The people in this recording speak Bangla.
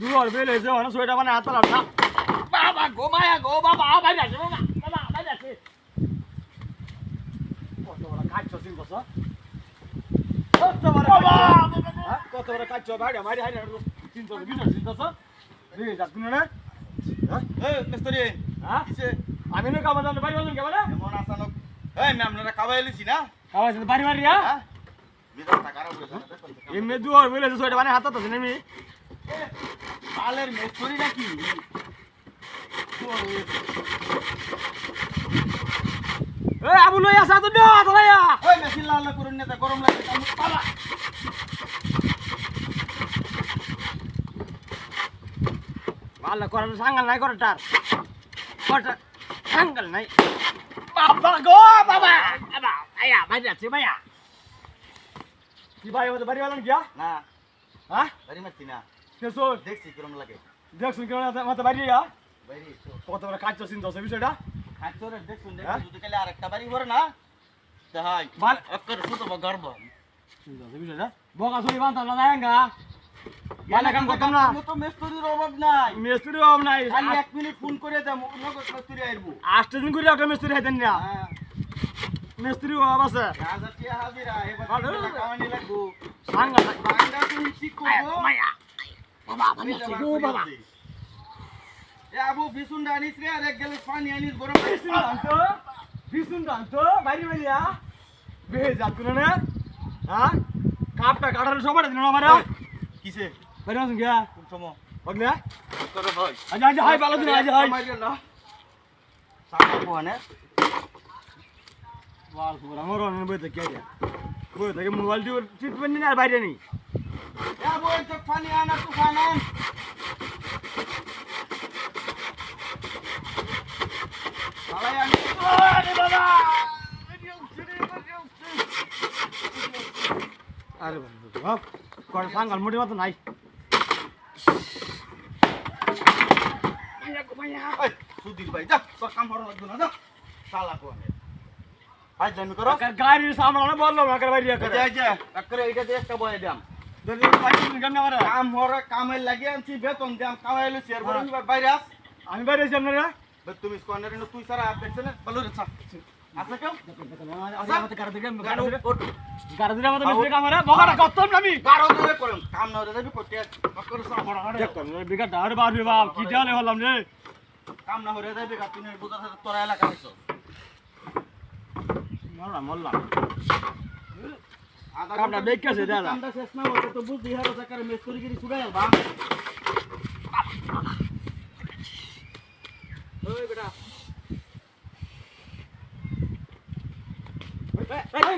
দুয়ার বেলে যে মানে সোয়েটা মানে হাত না বাবা গো মায়া গো বাবা বাইরে আছে বাবা বাবা বাইরে আছে কত বড় কাজ চলছে বস কত বড় হ্যাঁ? কত বড় কাজ চল বাইরে মারি হাইরে চিন্তা বিনা চিন্তা সব রে যাক না এই মিস্ত্রি হ্যাঁ আমি না কামা জানো বাড়ি বাজন কেমন এমন আসানক এই আমি আপনারা খাওয়াই লিছি না জানো বাড়ি মারি হ্যাঁ হ্যাঁ এমনি দুয়ার বেলে যে সোয়েটা মানে হাত আছে নেমি পালের মিস্ত্রি নাকি আবু লই আসা তো না তোলাইয়া ওই মেশিন লাল করুন না গরম লাগে পালা। ভালো করার সাঙ্গাল নাই করে তার। সাঙ্গাল নাই। বাবা গো বাবা। বাবা আয়া বাইরে আছে ভাইয়া। কি ভাই বাড়ি বালান গিয়া? না। হ্যাঁ? বাড়ি মারছি না। কেসো দেখছি কিরম লাগে। দেখছুন কেমন মাথা বাড়ি তো কত বড় কাজ চলছে দশ বিষয়টা খাচ্ছরে দেখুন হ্যাঁ? দেখুন যদি কালে আরেকটা বাড়ি ভরে না তাহাই ভালো অক্কর শুধু গর্ব। বিষয়টা বকা চুরি বান্ধা না। যায়গা অভাব করে করে হ্যাঁ। মিস্ত্রি হব আছে। রাজা গো বাবা। এ আবু আনিস রে পানি আনিস গরম বাইরে বাইরিয়া বেহে যাত কোন না হ্যাঁ কাপটা কাটার সবার দিন আমারে কিসে? বাইরে আসুন গিয়া। কোন সময়? বগলে তোর হয় আজ আজ হাই ভালো দিন আজ হাই। সামনে পোহানে ওয়াল সুবর আমার অন্য বইতে কে দিয়া বই থেকে মোবাইল দিয়ে ট্রিটমেন্ট নিয়ে আর বাইরে নেই। পানি আনা তো খানান সালাই আনি আরে বাবা কোন সাঙ্গাল মোটি মত নাই। সুধীর ভাই যা তোর কাম করা লাগবে না যা। শালা পোহানে আজ জানি করো। গাড়ির সামনে বলল না করে বাইরে করে যে, এই যে একটা বয়ে দাম কাম হরে কামে লাগে আনছি বেতন দাম কামাই লইছি আর বড় এবার বাইরে আস। আমি বাইরে আছি আপনারা? তুমি স্কয়ানার নো তুই সারা আপ দেখছ না? বলো রে সা আছে কেউ? কামারে ধরে করম কাম না হরে যাবে তোরা এলাকা মরলাম মরলাম। কামটা দেখে দাদা। কামটা শেষ না হতো তো বুঝি হারো সাকারে মিস্ত্রি গিরি ছুড়াই বা ওই বেটা। তুই